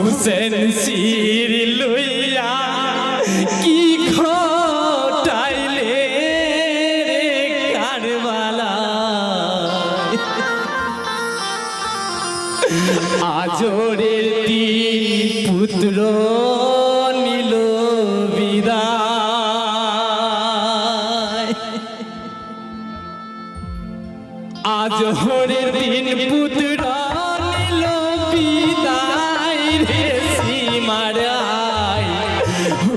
হুসেন সির লইয়া কি ঘটাইলে রে কারবালা? আজরের তিন পুত্র নিল বিদায়। আজরের দিন পুত্র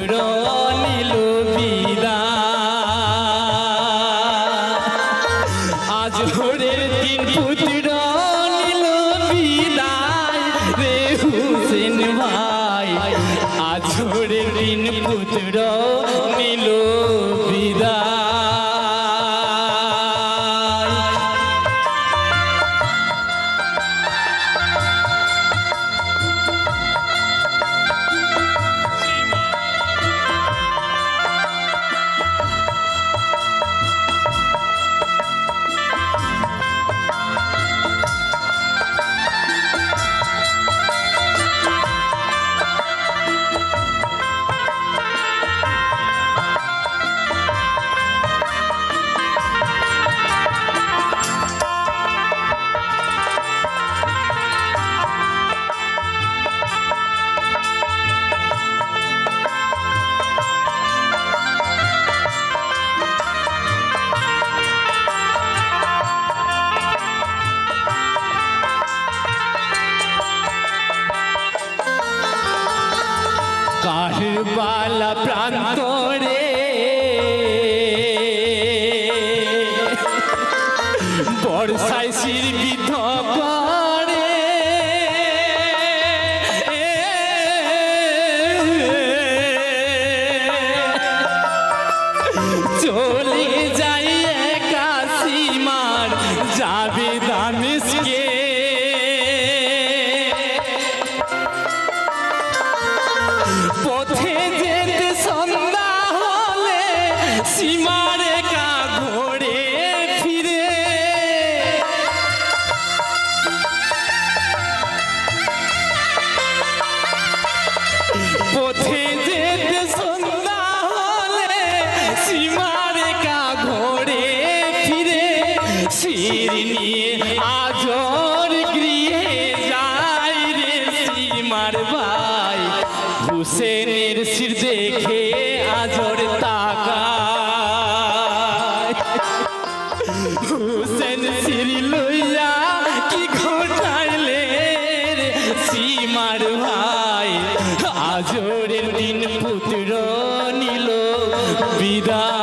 দিন 我猜死你！হুসেন সিরি লইয়া কি ঘটাইলে সীমার ভাই আজরের দিন পুত্র নিল বিদায়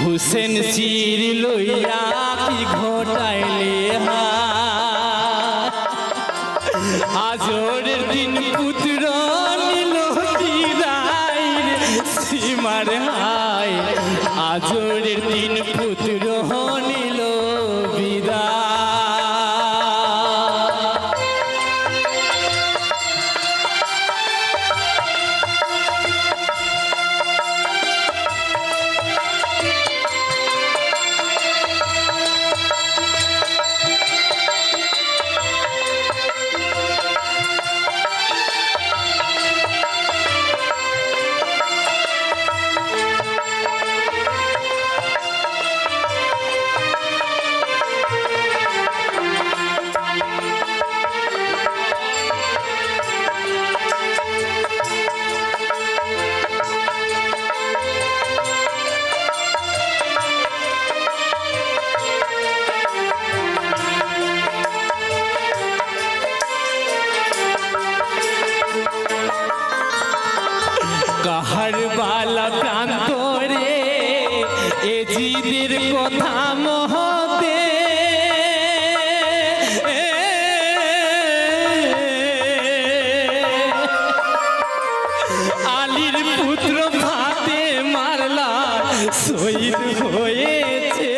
হুসেন চির লইয়া কি ঘটাইলে হা আজ পুত্র ভাতে মারলা শহীদ হয়েছে।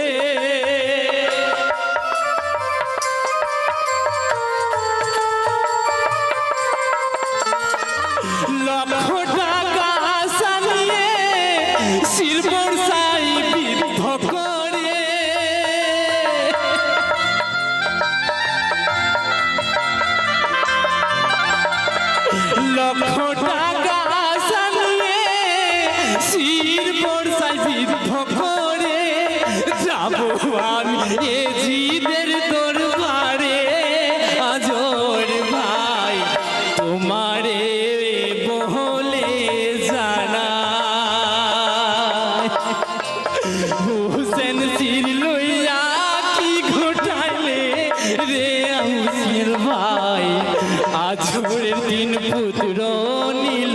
লক্ষ পুত্র নিল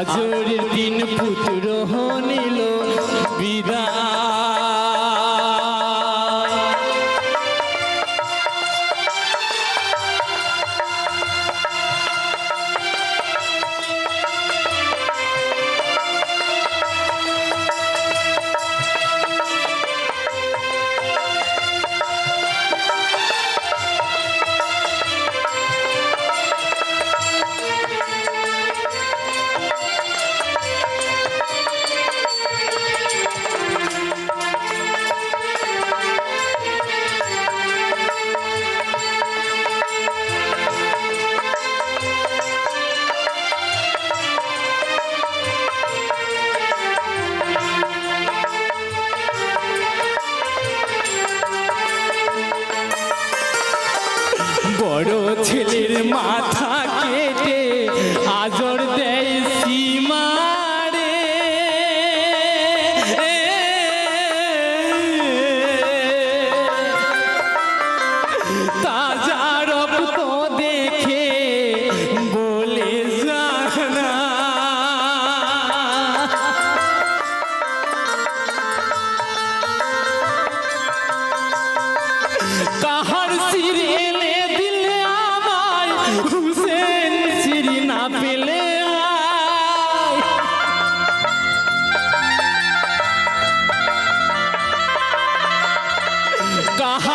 আজর দিন পুত্র হনিল। বিদায়। जोड़ दे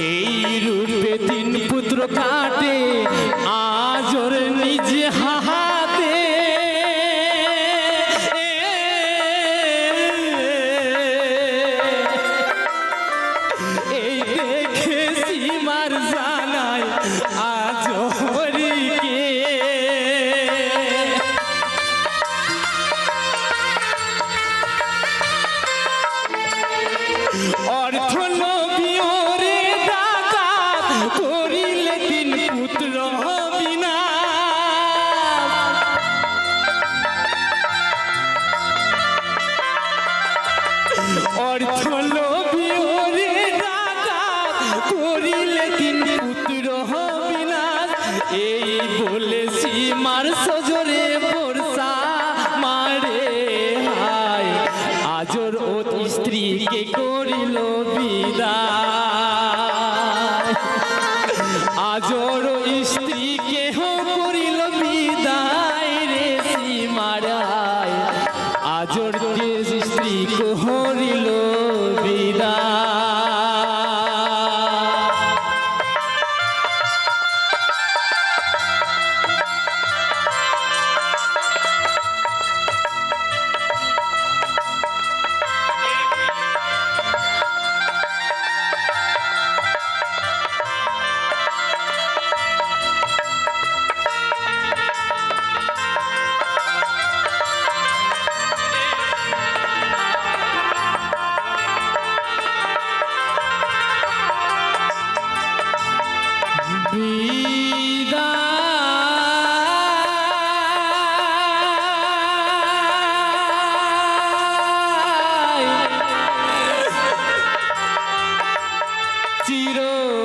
এই রূপে তিন পুত্র কাটে 记得。